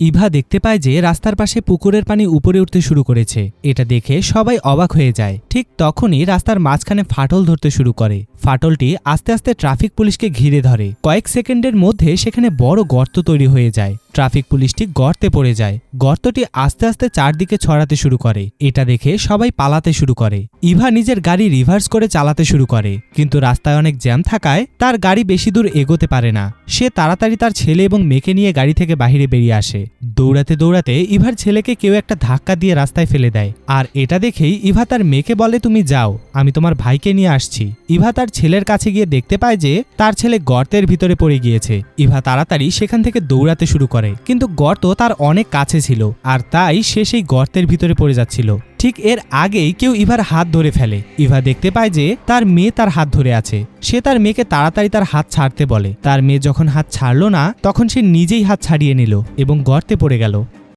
ইভা দেখতে পায় যে রাস্তার পাশে পুকুরের পানি উপরে উঠতে শুরু করেছে। এটা দেখে সবাই অবাক হয়ে যায়। ঠিক তখনই রাস্তার মাঝখানে ফাটল ধরতে শুরু করে। ফাটলটি আস্তে আস্তে ট্রাফিক পুলিশকে ঘিরে ধরে। কয়েক সেকেন্ডের মধ্যে সেখানে বড় গর্ত তৈরি হয়ে যায়। ট্রাফিক পুলিশটি গর্তে পড়ে যায়। গর্তটি আস্তে আস্তে চারদিকে ছড়াতে শুরু করে। এটা দেখে সবাই পালাতে শুরু করে। ইভা নিজের গাড়ি রিভার্স করে চালাতে শুরু করে। কিন্তু রাস্তায় অনেক জ্যাম থাকায় তার গাড়ি বেশি দূর এগোতে পারে না। সে তাড়াতাড়ি তার ছেলে এবং মেয়েকে নিয়ে গাড়ি থেকে বাহিরে বেরিয়ে আসে। দৌড়াতে দৌড়াতে ইভার ছেলেকে কেউ একটা ধাক্কা দিয়ে রাস্তায় ফেলে দেয়। আর এটা দেখেই ইভা তার মেয়েকে বলে, তুমি যাও, আমি তোমার ভাইকে নিয়ে আসছি। ইভা তার ছেলের কাছে গিয়ে দেখতে পায় যে তার ছেলে গর্তের ভিতরে পড়ে গিয়েছে। ইভা তাড়াতাড়ি সেখান থেকে দৌড়াতে শুরু করে। কিন্তু গর্ত তার অনেক কাছে ছিল আর তাই সে সেই গর্তের ভিতরে পড়ে যাচ্ছিল। ঠিক এর আগেই কেউ ইভার হাত ধরে ফেলে। ইভা দেখতে পায় যে তার মেয়ে তার হাত ধরে আছে। সে তার মেয়েকে তাড়াতাড়ি তার হাত ছাড়তে বলে। তার মেয়ে যখন হাত ছাড়লো না, তখন সে নিজেই হাত ছাড়িয়ে নিল এবং গর্তে পড়ে গেল।